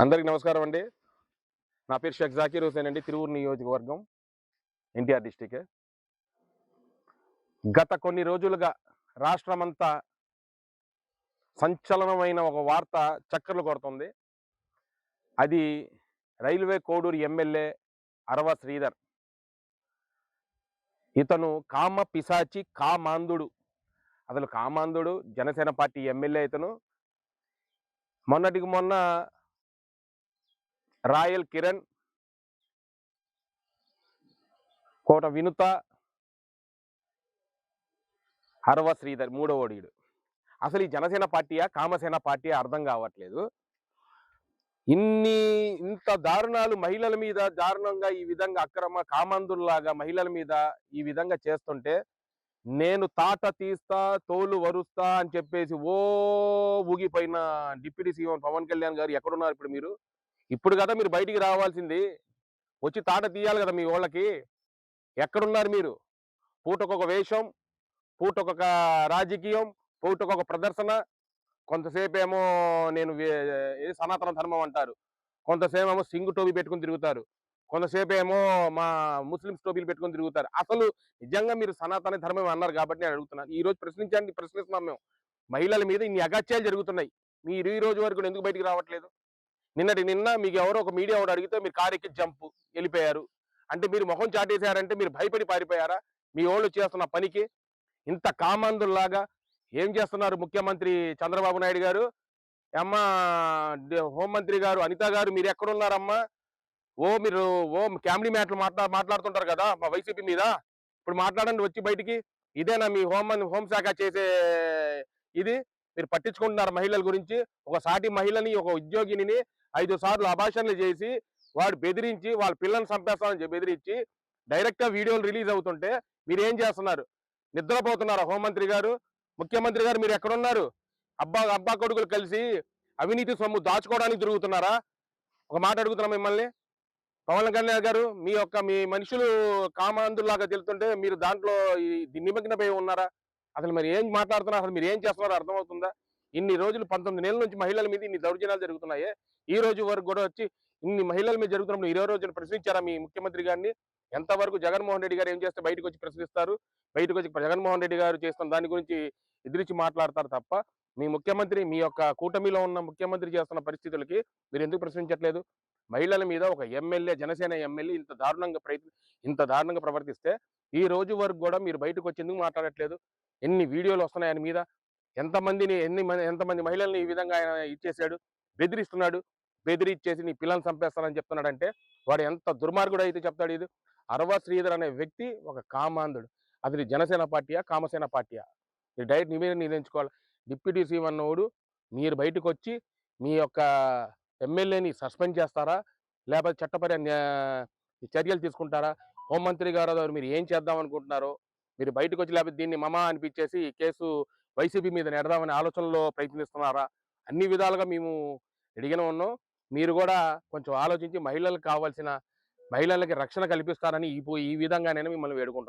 అందరికి నమస్కారం అండి. నా పేరు షేక్ జాకీర్ హుసేన్ అండి. తిరువురు నియోజకవర్గం ఎన్టీఆర్ డిస్టిక్. గత కొన్ని రోజులుగా రాష్ట్రమంతా సంచలనమైన ఒక వార్త చక్కర్లు కొడుతుంది. అది రైల్వే కోడూరు ఎమ్మెల్యే అరవ శ్రీధర్. ఇతను కామ పిశాచి కామాంధుడు. అసలు కామాంధుడు జనసేన పార్టీ ఎమ్మెల్యే ఇతను. మొన్నటికి మొన్న రాయల్ కిరణ్. కోట వినుత. హరవ శ్రీధర్ మూడో అసలు ఈ జనసేన పార్టీయా కామసేన పార్టీ అర్థం కావట్లేదు. ఇన్ని ఇంత దారుణాలు మహిళల మీద దారుణంగా ఈ విధంగా అక్రమ కామందుల్లాగా మహిళల మీద ఈ విధంగా చేస్తుంటే నేను తాట తీస్తా తోలు వరుస్తా అని చెప్పేసి ఓ ఊగిపోయిన డిప్యూటీ సీఎం పవన్ కళ్యాణ్ గారు ఎక్కడున్నారు ఇప్పుడు మీరు? ఇప్పుడు కదా మీరు బయటికి రావాల్సింది. వచ్చి తాట తీయాలి కదా మీ వాళ్ళకి ఎక్కడున్నారు మీరు? పూటకొక వేషం పూటకొక రాజకీయం పూటకొక ప్రదర్శన. కొంతసేపు ఏమో నేను వే- సనాతన ధర్మం అంటారు. కొంతసేపు ఏమో సింగు టోపీ పెట్టుకుని తిరుగుతారు. కొంతసేపు ఏమో మా ముస్లిమ్స్ టోపీలు పెట్టుకుని తిరుగుతారు. అసలు నిజంగా మీరు సనాతన ధర్మం అన్నారు కాబట్టి నేను అడుగుతున్నాను ఈ రోజు ప్రశ్నించండి ప్రశ్నిస్తున్నాం మేము. మహిళల మీద ఇన్ని అగత్యాలు జరుగుతున్నాయి. మీరు ఈ రోజు వరకు ఎందుకు బయటికి రావట్లేదు? నిన్నటి నిన్న మీకు ఎవరో ఒక మీడియా వాడు అడిగితే మీరు కారు ఎక్కి జంప్ వెళ్ళిపోయారు. అంటే మీరు ముఖం చాటేశారంటే మీరు భయపడి పారిపోయారా? మీ ఓళ్ళు చేస్తున్న పనికి ఇంత కామాందులాగా ఏం చేస్తున్నారు ముఖ్యమంత్రి చంద్రబాబు నాయుడు గారు? అమ్మ హోంమంత్రి గారు అనిత గారు మీరు ఎక్కడున్నారమ్మా? ఓ మీరు ఓ ఫ్యామిలీ మ్యాటర్లు మాట్లా మాట్లాడుతుంటారు కదా మా వైసీపీ మీద? ఇప్పుడు మాట్లాడండి వచ్చి బయటికి. ఇదేనా మీ హోం హోంశాఖ చేసే ఇది? మీరు పట్టించుకుంటున్నారు మహిళల గురించి ఒక సాటి మహిళని ఒక ఉద్యోగిని ఐదు సార్లు అభాషణలు చేసి వాడు బెదిరించి వాళ్ళ పిల్లల్ని చంపేస్తామని బెదిరించి డైరెక్ట్గా వీడియోలు రిలీజ్ అవుతుంటే మీరు ఏం చేస్తున్నారు? నిద్రపోతున్నారా హోంమంత్రి గారు ముఖ్యమంత్రి గారు మీరు ఎక్కడున్నారు? అబ్బా అబ్బా కొడుకులు కలిసి అవినీతి సొమ్ము దాచుకోవడానికి తిరుగుతున్నారా? ఒక మాట అడుగుతున్నా మిమ్మల్ని. పవన్ కళ్యాణ్ గారు మీ యొక్క మీ మనుషులు కామాంధుల్లాగా తెలుతుంటే మీరు దాంట్లో ఈ నిమగ్నమై ఉన్నారా? అసలు మరి ఏం మాట్లాడుతున్నారు అసలు మీరు ఏం చేస్తున్నారో అర్థమవుతుందా? ఇన్ని రోజులు పంతొమ్మిది నెలల నుంచి మహిళల మీద ఇన్ని దౌర్జన్యాలు జరుగుతున్నాయి? ఈ రోజు వరకు కూడా వచ్చి ఇన్ని మహిళల మీద జరుగుతున్నప్పుడు ఇరవై రోజులు ప్రశ్నించారా మీ ముఖ్యమంత్రి గారిని? ఎంతవరకు జగన్మోహన్ రెడ్డి గారు ఏం చేస్తే బయటకు వచ్చి ప్రశ్నిస్తారు? బయటకు వచ్చి జగన్మోహన్ రెడ్డి గారు చేస్తున్న దాని గురించి ఎదిరించి మాట్లాడతారు తప్ప మీ ముఖ్యమంత్రి మీ యొక్క కూటమిలో ఉన్న ముఖ్యమంత్రి చేస్తున్న పరిస్థితులకి మీరు ఎందుకు ప్రశ్నించట్లేదు? మహిళల మీద ఒక ఎమ్మెల్యే జనసేన ఎమ్మెల్యే ఇంత దారుణంగా ప్రయత్నం ఇంత దారుణంగా ప్రవర్తిస్తే ఈ రోజు వరకు కూడా మీరు బయటకు వచ్చి ఎందుకు మాట్లాడట్లేదు? ఎన్ని వీడియోలు వస్తున్నాయి ఆయన మీద? ఎంతమందిని ఎన్ని ఎంతమంది మహిళల్ని ఈ విధంగా ఆయన ఇచ్చేసాడు? బెదిరిస్తున్నాడు. బెదిరిచ్చేసి నీ పిల్లల్ని చంపేస్తానని చెప్తున్నాడంటే వాడు ఎంత దుర్మార్గుడు అయితే చెప్తాడు ఇది అరవ శ్రీధర్ అనే వ్యక్తి ఒక కామాంధుడు. అది జనసేన పార్టీయా కామసేన పార్టీయా? మీరు డైరెక్ట్ నీ మీద నిర్ణయించుకోవాలి డిప్యూటీ సీఎం అన్నోడు మీరు బయటకు వచ్చి మీ యొక్క ఎమ్మెల్యేని సస్పెండ్ చేస్తారా? లేకపోతే చట్టపర చర్యలు తీసుకుంటారా? హోంమంత్రి గారు మీరు ఏం చేద్దాం అనుకుంటున్నారో? మీరు బయటకు వచ్చి లేకపోతే దీన్ని మమా అనిపించేసి కేసు వైసీపీ మీద నెడదామనే ఆలోచనలో ప్రయత్నిస్తున్నారా? అన్ని విధాలుగా మేము అడిగిన ఉన్నాం. మీరు కూడా కొంచెం ఆలోచించి మహిళలకు కావాల్సిన మహిళలకి రక్షణ కల్పిస్తారని ఈ ఈ విధంగా నేను మిమ్మల్ని వేడుకుంటున్నాను